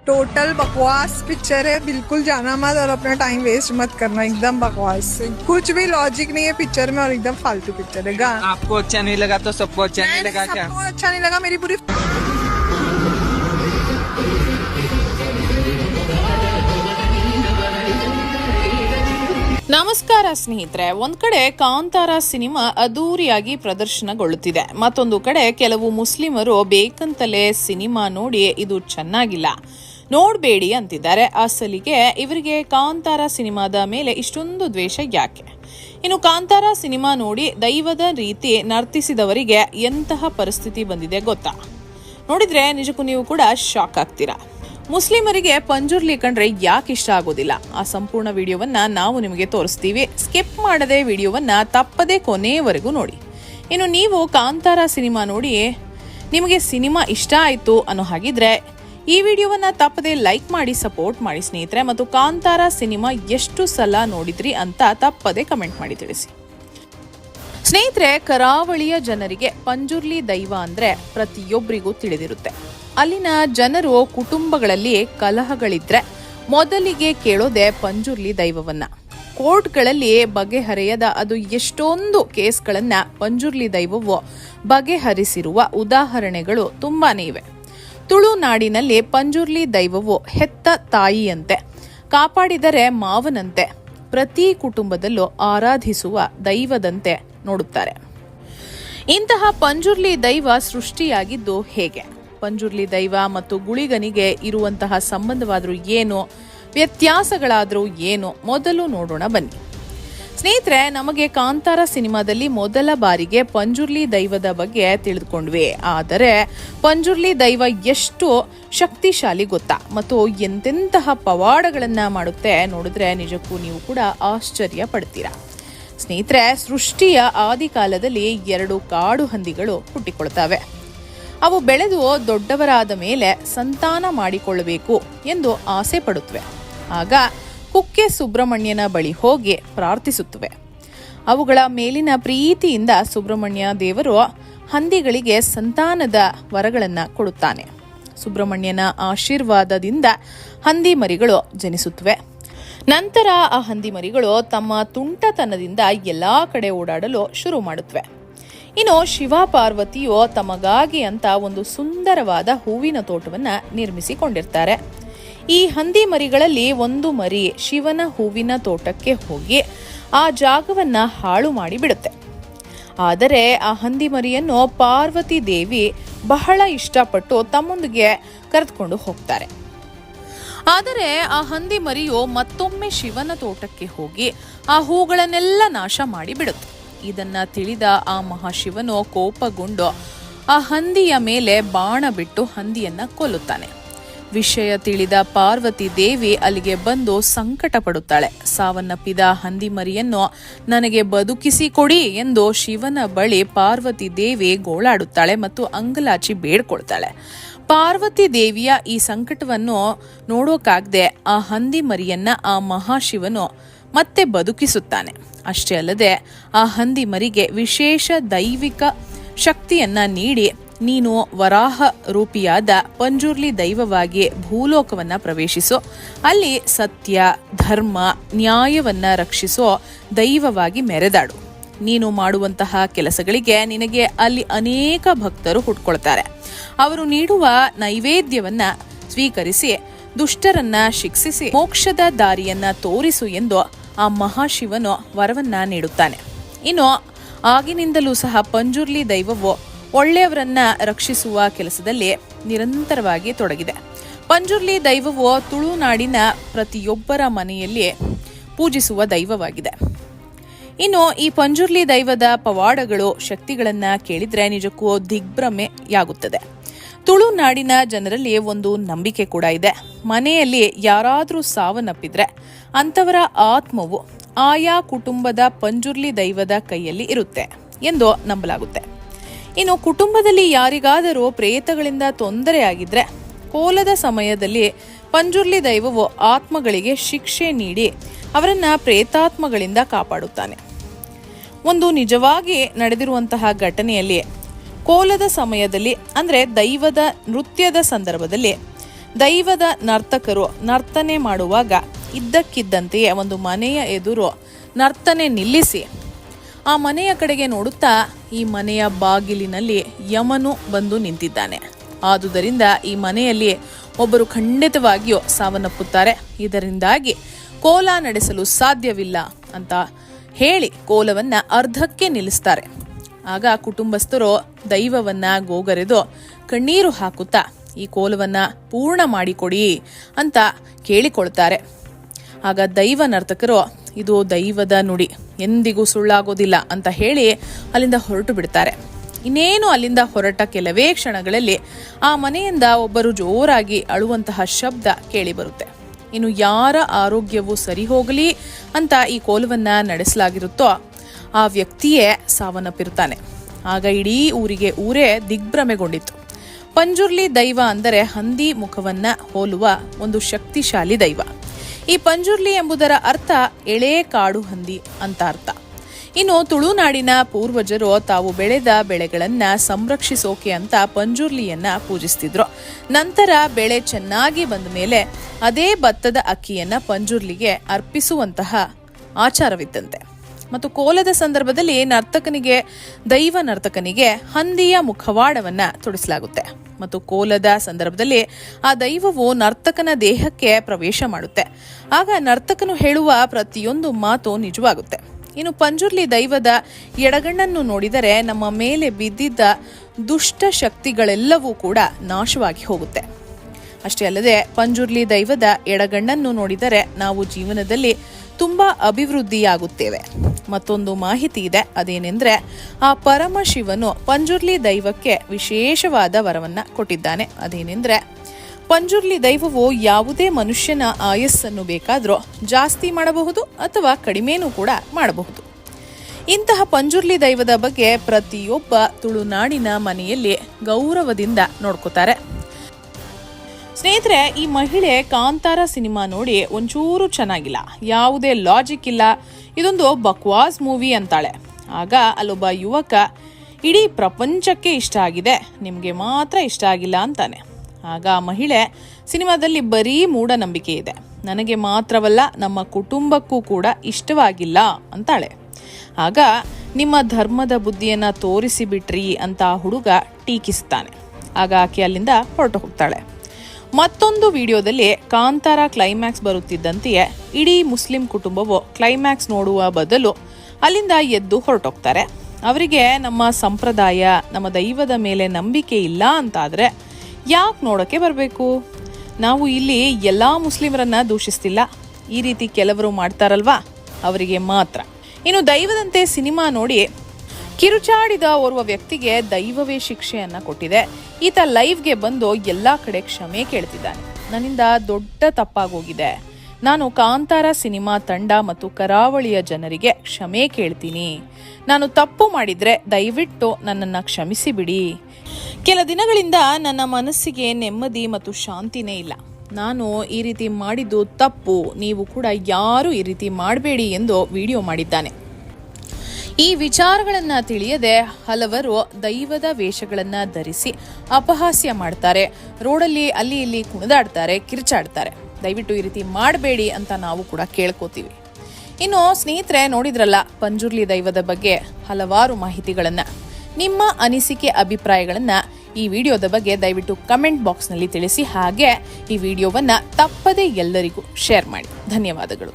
Total बकवास picture है बिल्कुल जाना मत और अपना टाइम वेस्ट मत करना एकदम बकवास कुछ भी लॉजिक नहीं है पिक्चर में और एकदम फालतू पिक्चर है गा आपको अच्छा नहीं लगा तो सबको अच्छा नहीं लगा क्या सबको अच्छा नहीं लगा मेरी पूरी ನಮಸ್ಕಾರ ಸ್ನೇಹಿತರೆ ಒಂದ್ ಕಡೆ ಕಾಂತಾರ ಸಿನಿಮಾ ಅದ್ದೂರಿಯಾಗಿ ಪ್ರದರ್ಶನಗೊಳ್ಳುತ್ತಿದೆ ಮತ್ತೊಂದು ಕಡೆ ಕೆಲವು ಮುಸ್ಲಿಮರು ಬೇಕಂತಲೇ ಸಿನಿಮಾ ನೋಡಿ ಇದು ಚೆನ್ನಾಗಿಲ್ಲ ನೋಡ್ಬೇಡಿ ಅಂತಿದ್ದಾರೆ. ಅಸಲಿಗೆ ಇವರಿಗೆ ಕಾಂತಾರ ಸಿನಿಮಾದ ಮೇಲೆ ಇಷ್ಟೊಂದು ದ್ವೇಷ ಯಾಕೆ? ಇನ್ನು ಕಾಂತಾರ ಸಿನಿಮಾ ನೋಡಿ ದೈವದ ರೀತಿ ನರ್ತಿಸಿದವರಿಗೆ ಎಂತಹ ಪರಿಸ್ಥಿತಿ ಬಂದಿದೆ ಗೊತ್ತಾ? ನೋಡಿದ್ರೆ ನಿಜಕ್ಕೂ ನೀವು ಕೂಡ ಶಾಕ್ ಆಗ್ತೀರಾ? ಮುಸ್ಲಿಮರಿಗೆ ಪಂಜುರ್ಲಿ ಕಂಡ್ರೆ ಯಾಕೆ ಇಷ್ಟ ಆಗೋದಿಲ್ಲ? ಆ ಸಂಪೂರ್ಣ ವಿಡಿಯೋವನ್ನ ನಾವು ನಿಮಗೆ ತೋರಿಸ್ತೀವಿ. ಸ್ಕಿಪ್ ಮಾಡದೆ ವಿಡಿಯೋವನ್ನ ತಪ್ಪದೆ ಕೊನೆಯವರೆಗೂ ನೋಡಿ. ಇನ್ನು ನೀವು ಕಾಂತಾರ ಸಿನಿಮಾ ನೋಡಿ ನಿಮಗೆ ಸಿನಿಮಾ ಇಷ್ಟ ಆಯಿತು ಅನ್ನೋ ಹಾಗಿದ್ರೆ ಈ ವಿಡಿಯೋವನ್ನ ತಪ್ಪದೆ ಲೈಕ್ ಮಾಡಿ, ಸಪೋರ್ಟ್ ಮಾಡಿ ಸ್ನೇಹಿತರೆ, ಮತ್ತು ಕಾಂತಾರ ಸಿನಿಮಾ ಎಷ್ಟು ಸಲ ನೋಡಿದ್ರಿ ಅಂತ ತಪ್ಪದೆ ಕಮೆಂಟ್ ಮಾಡಿ ತಿಳಿಸಿ. ಸ್ನೇಹಿತರೆ, ಕರಾವಳಿಯ ಜನರಿಗೆ ಪಂಜುರ್ಲಿ ದೈವ ಅಂದ್ರೆ ಪ್ರತಿಯೊಬ್ಬರಿಗೂ ತಿಳಿದಿರುತ್ತೆ. ಅಲ್ಲಿನ ಜನರು ಕುಟುಂಬಗಳಲ್ಲಿ ಕಲಹಗಳಿದ್ರೆ ಮೊದಲಿಗೆ ಕೇಳೋದೆ ಪಂಜುರ್ಲಿ ದೈವವನ್ನ. ಕೋರ್ಟ್ಗಳಲ್ಲಿ ಬಗೆಹರೆಯದ ಅದು ಎಷ್ಟೊಂದು ಕೇಸ್ಗಳನ್ನ ಪಂಜುರ್ಲಿ ದೈವವು ಬಗೆಹರಿಸಿರುವ ಉದಾಹರಣೆಗಳು ತುಂಬಾನೇ ಇವೆ. ತುಳುನಾಡಿನಲ್ಲಿ ಪಂಜುರ್ಲಿ ದೈವವು ಹೆತ್ತ ತಾಯಿಯಂತೆ, ಕಾಪಾಡಿದರೆ ಮಾವನಂತೆ, ಪ್ರತಿ ಕುಟುಂಬದಲ್ಲೂ ಆರಾಧಿಸುವ ದೈವದಂತೆ ನೋಡುತ್ತಾರೆ. ಇಂತಹ ಪಂಜುರ್ಲಿ ದೈವ ಸೃಷ್ಟಿಯಾಗಿದ್ದು ಹೇಗೆ? ಪಂಜುರ್ಲಿ ದೈವ ಮತ್ತು ಗುಳಿಗನಿಗೆ ಇರುವಂತಹ ಸಂಬಂಧವಾದರೂ ಏನು? ವ್ಯತ್ಯಾಸಗಳಾದರೂ ಏನು? ಮೊದಲು ನೋಡೋಣ ಬನ್ನಿ. ಸ್ನೇಹಿತರೆ, ನಮಗೆ ಕಾಂತಾರ ಸಿನಿಮಾದಲ್ಲಿ ಮೊದಲ ಬಾರಿಗೆ ಪಂಜುರ್ಲಿ ದೈವದ ಬಗ್ಗೆ ತಿಳಿದುಕೊಂಡ್ವಿ. ಆದರೆ ಪಂಜುರ್ಲಿ ದೈವ ಎಷ್ಟು ಶಕ್ತಿಶಾಲಿ ಗೊತ್ತಾ? ಮತ್ತು ಎಂತೆಂತಹ ಪವಾಡಗಳನ್ನ ಮಾಡುತ್ತೆ ನೋಡಿದ್ರೆ ನಿಜಕ್ಕೂ ನೀವು ಕೂಡ ಆಶ್ಚರ್ಯ ಪಡ್ತೀರಾ. ಸ್ನೇಹಿತರೆ, ಸೃಷ್ಟಿಯ ಆದಿಕಾಲದಲ್ಲಿ ಎರಡು ಕಾಡು ಹಂದಿಗಳು ಹುಟ್ಟಿಕೊಳ್ತವೆ. ಅವು ಬೆಳೆದು ದೊಡ್ಡವರಾದ ಮೇಲೆ ಸಂತಾನ ಮಾಡಿಕೊಳ್ಳಬೇಕು ಎಂದು ಆಸೆ ಪಡುತ್ತವೆ. ಆಗ ಕುಕ್ಕೆ ಸುಬ್ರಹ್ಮಣ್ಯನ ಬಳಿ ಹೋಗಿ ಪ್ರಾರ್ಥಿಸುತ್ತವೆ. ಅವುಗಳ ಮೇಲಿನ ಪ್ರೀತಿಯಿಂದ ಸುಬ್ರಹ್ಮಣ್ಯ ದೇವರು ಹಂದಿಗಳಿಗೆ ಸಂತಾನದ ವರಗಳನ್ನು ಕೊಡುತ್ತಾನೆ. ಸುಬ್ರಹ್ಮಣ್ಯನ ಆಶೀರ್ವಾದದಿಂದ ಹಂದಿ ಮರಿಗಳು ಜನಿಸುತ್ತವೆ. ನಂತರ ಆ ಹಂದಿ ಮರಿಗಳು ತಮ್ಮ ತುಂಟತನದಿಂದ ಎಲ್ಲ ಕಡೆ ಓಡಾಡಲು ಶುರು ಮಾಡುತ್ತವೆ. ಇನ್ನು ಶಿವ ಪಾರ್ವತಿಯು ತಮಗಾಗಿ ಅಂತ ಒಂದು ಸುಂದರವಾದ ಹೂವಿನ ತೋಟವನ್ನ ನಿರ್ಮಿಸಿಕೊಂಡಿರ್ತಾರೆ. ಈ ಹಂದಿ ಮರಿಗಳಲ್ಲಿ ಒಂದು ಮರಿ ಶಿವನ ಹೂವಿನ ತೋಟಕ್ಕೆ ಹೋಗಿ ಆ ಜಾಗವನ್ನ ಹಾಳು ಮಾಡಿ ಬಿಡುತ್ತೆ ಆದರೆ ಆ ಹಂದಿ ಮರಿಯನ್ನು ಪಾರ್ವತಿ ದೇವಿ ಬಹಳ ಇಷ್ಟಪಟ್ಟು ತಮ್ಮೊಂದಿಗೆ ಕರೆದುಕೊಂಡು ಹೋಗ್ತಾರೆ. ಆದರೆ ಆ ಹಂದಿ ಮರಿಯು ಮತ್ತೊಮ್ಮೆ ಶಿವನ ತೋಟಕ್ಕೆ ಹೋಗಿ ಆ ಹೂಗಳನ್ನೆಲ್ಲ ನಾಶ ಮಾಡಿ ಬಿಡುತ್ತೆ ಇದನ್ನ ತಿಳಿದ ಆ ಮಹಾಶಿವನು ಕೋಪಗೊಂಡು ಆ ಹಂದಿಯ ಮೇಲೆ ಬಾಣ ಬಿಟ್ಟು ಹಂದಿಯನ್ನ ಕೊಲ್ಲುತ್ತಾನೆ. ವಿಷಯ ತಿಳಿದ ಪಾರ್ವತಿ ದೇವಿ ಅಲ್ಲಿಗೆ ಬಂದು ಸಂಕಟ ಪಡುತ್ತಾಳೆ ಸಾವನ್ನಪ್ಪಿದ ಹಂದಿ ಮರಿಯನ್ನು ನನಗೆ ಬದುಕಿಸಿ ಕೊಡಿ ಎಂದು ಶಿವನ ಬಳಿ ಪಾರ್ವತಿ ದೇವಿ ಗೋಳಾಡುತ್ತಾಳೆ ಮತ್ತು ಅಂಗಲಾಚಿ ಬೇಡ್ಕೊಳ್ತಾಳೆ. ಪಾರ್ವತಿ ದೇವಿಯ ಈ ಸಂಕಟವನ್ನು ನೋಡೋಕಾಗದೆ ಆ ಹಂದಿ ಮರಿಯನ್ನ ಆ ಮಹಾಶಿವನು ಮತ್ತೆ ಬದುಕಿಸುತ್ತಾನೆ. ಅಷ್ಟೇ ಅಲ್ಲದೆ ಆ ಹಂದಿ ಮರಿಗೆ ವಿಶೇಷ ದೈವಿಕ ಶಕ್ತಿಯನ್ನ ನೀಡಿ ನೀನು ವರಾಹ ರೂಪಿಯಾದ ಪಂಜುರ್ಲಿ ದೈವವಾಗಿ ಭೂಲೋಕವನ್ನ ಪ್ರವೇಶಿಸು. ಅಲ್ಲಿ ಸತ್ಯ, ಧರ್ಮ, ನ್ಯಾಯವನ್ನ ರಕ್ಷಿಸೋ, ದೈವವಾಗಿ ಮೆರೆದಾಡು. ನೀನು ಮಾಡುವಂತಹ ಕೆಲಸಗಳಿಗೆ ನಿನಗೆ ಅಲ್ಲಿ ಅನೇಕ ಭಕ್ತರು ಹುಟ್ಕೊಳ್ತಾರೆ. ಅವರು ನೀಡುವ ನೈವೇದ್ಯವನ್ನ ಸ್ವೀಕರಿಸಿ, ದುಷ್ಟರನ್ನ ಶಿಕ್ಷಿಸಿ, ಮೋಕ್ಷದ ದಾರಿಯನ್ನ ತೋರಿಸು ಎಂದು ಆ ಮಹಾಶಿವನು ವರವನ್ನ ನೀಡುತ್ತಾನೆ. ಇನ್ನು ಆಗಿನಿಂದಲೂ ಸಹ ಪಂಜುರ್ಲಿ ದೈವವು ಒಳ್ಳೆಯವರನ್ನ ರಕ್ಷಿಸುವ ಕೆಲಸದಲ್ಲಿ ನಿರಂತರವಾಗಿ ತೊಡಗಿದೆ. ಪಂಜುರ್ಲಿ ದೈವವು ತುಳುನಾಡಿನ ಪ್ರತಿಯೊಬ್ಬರ ಮನೆಯಲ್ಲಿ ಪೂಜಿಸುವ ದೈವವಾಗಿದೆ. ಇನ್ನು ಈ ಪಂಜುರ್ಲಿ ದೈವದ ಪವಾಡಗಳು ಶಕ್ತಿಗಳನ್ನ ಕೇಳಿದ್ರೆ ನಿಜಕ್ಕೂ ದಿಗ್ಭ್ರಮೆಯಾಗುತ್ತದೆ. ತುಳುನಾಡಿನ ಜನರಲ್ಲಿ ಒಂದು ನಂಬಿಕೆ ಕೂಡ ಇದೆ. ಮನೆಯಲ್ಲಿ ಯಾರಾದರೂ ಸಾವನ್ನಪ್ಪಿದ್ರೆ ಅಂಥವರ ಆತ್ಮವು ಆಯಾ ಕುಟುಂಬದ ಪಂಜುರ್ಲಿ ದೈವದ ಕೈಯಲ್ಲಿ ಇರುತ್ತೆ ಎಂದು ನಂಬಲಾಗುತ್ತೆ. ಇನ್ನು ಕುಟುಂಬದಲ್ಲಿ ಯಾರಿಗಾದರೂ ಪ್ರೇತಗಳಿಂದ ತೊಂದರೆಯಾಗಿದ್ರೆ ಕೋಲದ ಸಮಯದಲ್ಲಿ ಪಂಜುರ್ಲಿ ದೈವವು ಆತ್ಮಗಳಿಗೆ ಶಿಕ್ಷೆ ನೀಡಿ ಅವರನ್ನ ಪ್ರೇತಾತ್ಮಗಳಿಂದ ಕಾಪಾಡುತ್ತಾನೆ. ಒಂದು ನಿಜವಾಗಿ ನಡೆದಿರುವಂತಹ ಘಟನೆಯಲ್ಲಿ ಕೋಲದ ಸಮಯದಲ್ಲಿ, ಅಂದರೆ ದೈವದ ನೃತ್ಯದ ಸಂದರ್ಭದಲ್ಲಿ, ದೈವದ ನರ್ತಕರು ನರ್ತನೆ ಮಾಡುವಾಗ ಇದ್ದಕ್ಕಿದ್ದಂತೆಯೇ ಒಂದು ಮನೆಯ ಎದುರು ನರ್ತನೆ ನಿಲ್ಲಿಸಿ ಆ ಮನೆಯ ಕಡೆಗೆ ನೋಡುತ್ತಾ ಈ ಮನೆಯ ಬಾಗಿಲಿನಲ್ಲಿ ಯಮನು ಬಂದು ನಿಂತಿದ್ದಾನೆ. ಆದುದರಿಂದ ಈ ಮನೆಯಲ್ಲಿ ಒಬ್ಬರು ಖಂಡಿತವಾಗಿಯೂ ಸಾವನ್ನಪ್ಪುತ್ತಾರೆ. ಇದರಿಂದಾಗಿ ಕೋಲ ನಡೆಸಲು ಸಾಧ್ಯವಿಲ್ಲ ಅಂತ ಹೇಳಿ ಕೋಲವನ್ನ ಅರ್ಧಕ್ಕೆ ನಿಲ್ಲಿಸ್ತಾರೆ. ಆಗ ಕುಟುಂಬಸ್ಥರು ದೈವವನ್ನ ಗೋಗರೆದು ಕಣ್ಣೀರು ಹಾಕುತ್ತಾ ಈ ಕೋಲವನ್ನ ಪೂರ್ಣ ಮಾಡಿಕೊಡಿ ಅಂತ ಕೇಳಿಕೊಳ್ತಾರೆ. ಆಗ ದೈವ ನರ್ತಕರು ಇದು ದೈವದ ನುಡಿ. ಎಂದಿಗೂ ಸುಳ್ಳಾಗೋದಿಲ್ಲ ಅಂತ ಹೇಳಿ ಅಲ್ಲಿಂದ ಹೊರಟು ಬಿಡ್ತಾರೆ. ಇನ್ನೇನು ಅಲ್ಲಿಂದ ಹೊರಟ ಕೆಲವೇ ಕ್ಷಣಗಳಲ್ಲಿ ಆ ಮನೆಯಿಂದ ಒಬ್ಬರು ಜೋರಾಗಿ ಅಳುವಂತಹ ಶಬ್ದ ಕೇಳಿ ಬರುತ್ತೆ. ಇನ್ನು ಯಾರ ಆರೋಗ್ಯವು ಸರಿ ಹೋಗಲಿ ಅಂತ ಈ ಕೋಲವನ್ನ ನಡೆಸಲಾಗಿರುತ್ತೋ ಆ ವ್ಯಕ್ತಿಯೇ ಸಾವನ್ನಪ್ಪಿರುತ್ತಾನೆ. ಆಗ ಇಡೀ ಊರಿಗೆ ಊರೇ ದಿಗ್ಭ್ರಮೆಗೊಂಡಿತ್ತು. ಪಂಜುರ್ಲಿ ದೈವ ಅಂದರೆ ಹಂದಿ ಮುಖವನ್ನ ಹೋಲುವ ಒಂದು ಶಕ್ತಿಶಾಲಿ ದೈವ. ಈ ಪಂಜುರ್ಲಿ ಎಂಬುದರ ಅರ್ಥ ಎಳೆ ಕಾಡು ಹಂದಿ ಅಂತ ಅರ್ಥ. ಇನ್ನು ತುಳುನಾಡಿನ ಪೂರ್ವಜರು ತಾವು ಬೆಳೆದ ಬೆಳೆಗಳನ್ನ ಸಂರಕ್ಷಿಸೋಕೆ ಅಂತ ಪಂಜುರ್ಲಿಯನ್ನ ಪೂಜಿಸ್ತಿದ್ರು. ನಂತರ ಬೆಳೆ ಚೆನ್ನಾಗಿ ಬಂದ ಮೇಲೆ ಅದೇ ಭತ್ತದ ಅಕ್ಕಿಯನ್ನ ಪಂಜುರ್ಲಿಗೆ ಅರ್ಪಿಸುವಂತಹ ಆಚಾರವಿದ್ದಂತೆ. ಮತ್ತು ಕೋಲದ ಸಂದರ್ಭದಲ್ಲಿ ನರ್ತಕನಿಗೆ, ದೈವ ನರ್ತಕನಿಗೆ ಹಂದಿಯ ಮುಖವಾಡವನ್ನ ತೊಡಿಸಲಾಗುತ್ತೆ. ಮತ್ತು ಕೋಲದ ಸಂದರ್ಭದಲ್ಲಿ ಆ ದೈವವು ನರ್ತಕನ ದೇಹಕ್ಕೆ ಪ್ರವೇಶ ಮಾಡುತ್ತೆ. ಆಗ ನರ್ತಕನು ಹೇಳುವ ಪ್ರತಿಯೊಂದು ಮಾತು ನಿಜವಾಗುತ್ತೆ. ಇನ್ನು ಪಂಜುರ್ಲಿ ದೈವದ ಎಡಗಣ್ಣನ್ನು ನೋಡಿದರೆ ನಮ್ಮ ಮೇಲೆ ಬಿದ್ದಿದ್ದ ದುಷ್ಟ ಶಕ್ತಿಗಳೆಲ್ಲವೂ ಕೂಡ ನಾಶವಾಗಿ ಹೋಗುತ್ತೆ. ಅಷ್ಟೇ ಅಲ್ಲದೆ ಪಂಜುರ್ಲಿ ದೈವದ ಎಡಗಣ್ಣನ್ನು ನೋಡಿದರೆ ನಾವು ಜೀವನದಲ್ಲಿ ತುಂಬಾ ಅಭಿವೃದ್ಧಿಯಾಗುತ್ತೇವೆ. ಮತ್ತೊಂದು ಮಾಹಿತಿ ಇದೆ. ಅದೇನೆಂದ್ರೆ, ಆ ಪರಮಶಿವನು ಪಂಜುರ್ಲಿ ದೈವಕ್ಕೆ ವಿಶೇಷವಾದ ವರವನ್ನ ಕೊಟ್ಟಿದ್ದಾನೆ. ಅದೇನೆಂದ್ರೆ, ಪಂಜುರ್ಲಿ ದೈವವು ಯಾವುದೇ ಮನುಷ್ಯನ ಆಯಸ್ಸನ್ನು ಬೇಕಾದರೂ ಜಾಸ್ತಿ ಮಾಡಬಹುದು ಅಥವಾ ಕಡಿಮೆನೂ ಕೂಡ ಮಾಡಬಹುದು. ಇಂತಹ ಪಂಜುರ್ಲಿ ದೈವದ ಬಗ್ಗೆ ಪ್ರತಿಯೊಬ್ಬ ತುಳುನಾಡಿನ ಮನೆಯಲ್ಲಿ ಗೌರವದಿಂದ ನೋಡ್ಕೋತಾರೆ. ಸ್ನೇಹಿತರೆ, ಈ ಮಹಿಳೆ ಕಾಂತಾರ ಸಿನಿಮಾ ನೋಡಿ ಒಂಚೂರು ಚೆನ್ನಾಗಿಲ್ಲ. ಯಾವುದೇ ಲಾಜಿಕ್ ಇಲ್ಲ. ಇದೊಂದು ಬಕ್ವಾಸ್ ಮೂವಿ ಅಂತಾಳೆ. ಆಗ ಅಲ್ಲೊಬ್ಬ ಯುವಕ ಇಡೀ ಪ್ರಪಂಚಕ್ಕೆ ಇಷ್ಟ ಆಗಿದೆ. ನಿಮಗೆ ಮಾತ್ರ ಇಷ್ಟ ಆಗಿಲ್ಲ ಅಂತಾನೆ. ಆಗ ಮಹಿಳೆ, ಸಿನಿಮಾದಲ್ಲಿ ಬರೀ ಮೂಢನಂಬಿಕೆ ಇದೆ. ನನಗೆ ಮಾತ್ರವಲ್ಲ, ನಮ್ಮ ಕುಟುಂಬಕ್ಕೂ ಕೂಡ ಇಷ್ಟವಾಗಿಲ್ಲ ಅಂತಾಳೆ. ಆಗ ನಿಮ್ಮ ಧರ್ಮದ ಬುದ್ಧಿಯನ್ನು ತೋರಿಸಿ ಬಿಟ್ರಿ ಅಂತ ಹುಡುಗ ಟೀಕಿಸ್ತಾನೆ. ಆಗ ಆಕೆ ಅಲ್ಲಿಂದ ಹೊರಟು ಹೋಗ್ತಾಳೆ. ಮತ್ತೊಂದು ವಿಡಿಯೋದಲ್ಲಿ ಕಾಂತಾರ ಕ್ಲೈಮ್ಯಾಕ್ಸ್ ಬರುತ್ತಿದ್ದಂತೆಯೇ ಇಡೀ ಮುಸ್ಲಿಂ ಕುಟುಂಬವು ಕ್ಲೈಮ್ಯಾಕ್ಸ್ ನೋಡುವ ಬದಲು ಅಲ್ಲಿಂದ ಎದ್ದು ಹೊರಟೋಗ್ತಾರೆ. ಅವರಿಗೆ ನಮ್ಮ ಸಂಪ್ರದಾಯ, ನಮ್ಮ ದೈವದ ಮೇಲೆ ನಂಬಿಕೆ ಇಲ್ಲ ಅಂತಾದರೆ ಯಾಕೆ ನೋಡೋಕ್ಕೆ ಬರಬೇಕು? ನಾವು ಇಲ್ಲಿ ಎಲ್ಲ ಮುಸ್ಲಿಮರನ್ನ ದೂಷಿಸ್ತಿಲ್ಲ. ಈ ರೀತಿ ಕೆಲವರು ಮಾಡ್ತಾರಲ್ವಾ? ಅವರಿಗೆ ಮಾತ್ರ. ಇನ್ನು ದೈವದಂತೆ ಸಿನಿಮಾ ನೋಡಿ ಕಿರುಚಾಡಿದ ಓರ್ವ ವ್ಯಕ್ತಿಗೆ ದೈವವೇ ಶಿಕ್ಷೆಯನ್ನ ಕೊಟ್ಟಿದೆ. ಈತ ಲೈವ್ಗೆ ಬಂದು ಎಲ್ಲಾ ಕಡೆ ಕ್ಷಮೆ ಕೇಳ್ತಿದ್ದಾನೆ. ನನ್ನಿಂದ ದೊಡ್ಡ ತಪ್ಪಾಗೋಗಿದೆ. ನಾನು ಕಾಂತಾರ ಸಿನಿಮಾ ತಂಡ ಮತ್ತು ಕರಾವಳಿಯ ಜನರಿಗೆ ಕ್ಷಮೆ ಕೇಳ್ತೀನಿ. ನಾನು ತಪ್ಪು ಮಾಡಿದ್ರೆ ದಯವಿಟ್ಟು ನನ್ನನ್ನು ಕ್ಷಮಿಸಿ ಬಿಡಿ ಕೆಲ ದಿನಗಳಿಂದ ನನ್ನ ಮನಸ್ಸಿಗೆ ನೆಮ್ಮದಿ ಮತ್ತು ಶಾಂತಿನೇ ಇಲ್ಲ. ನಾನು ಈ ರೀತಿ ಮಾಡಿದ್ದು ತಪ್ಪು. ನೀವು ಕೂಡ ಯಾರು ಈ ರೀತಿ ಮಾಡಬೇಡಿ ಎಂದು ವಿಡಿಯೋ ಮಾಡಿದ್ದಾನೆ. ಈ ವಿಚಾರಗಳನ್ನ ತಿಳಿಯದೆ ಹಲವರು ದೈವದ ವೇಷಗಳನ್ನ ಧರಿಸಿ ಅಪಹಾಸ್ಯ ಮಾಡ್ತಾರೆ. ರೋಡಲ್ಲಿ ಅಲ್ಲಿ ಇಲ್ಲಿ ಕುಣಿದಾಡ್ತಾರೆ, ಕಿರ್ಚಾಡ್ತಾರೆ. ದಯವಿಟ್ಟು ಈ ರೀತಿ ಮಾಡಬೇಡಿ ಅಂತ ನಾವು ಕೂಡ ಕೇಳ್ಕೋತೀವಿ. ಇನ್ನು ಸ್ನೇಹಿತರೆ, ನೋಡಿದ್ರಲ್ಲ, ಪಂಜುರ್ಲಿ ದೈವದ ಬಗ್ಗೆ ಹಲವಾರು ಮಾಹಿತಿಗಳನ್ನ. ನಿಮ್ಮ ಅನಿಸಿಕೆ ಅಭಿಪ್ರಾಯಗಳನ್ನ ಈ ವಿಡಿಯೋದ ಬಗ್ಗೆ ದಯವಿಟ್ಟು ಕಮೆಂಟ್ ಬಾಕ್ಸ್ನಲ್ಲಿ ತಿಳಿಸಿ ಹಾಗೆ ಈ ವಿಡಿಯೋವನ್ನ ತಪ್ಪದೇ ಎಲ್ಲರಿಗೂ ಶೇರ್ ಮಾಡಿ. ಧನ್ಯವಾದಗಳು.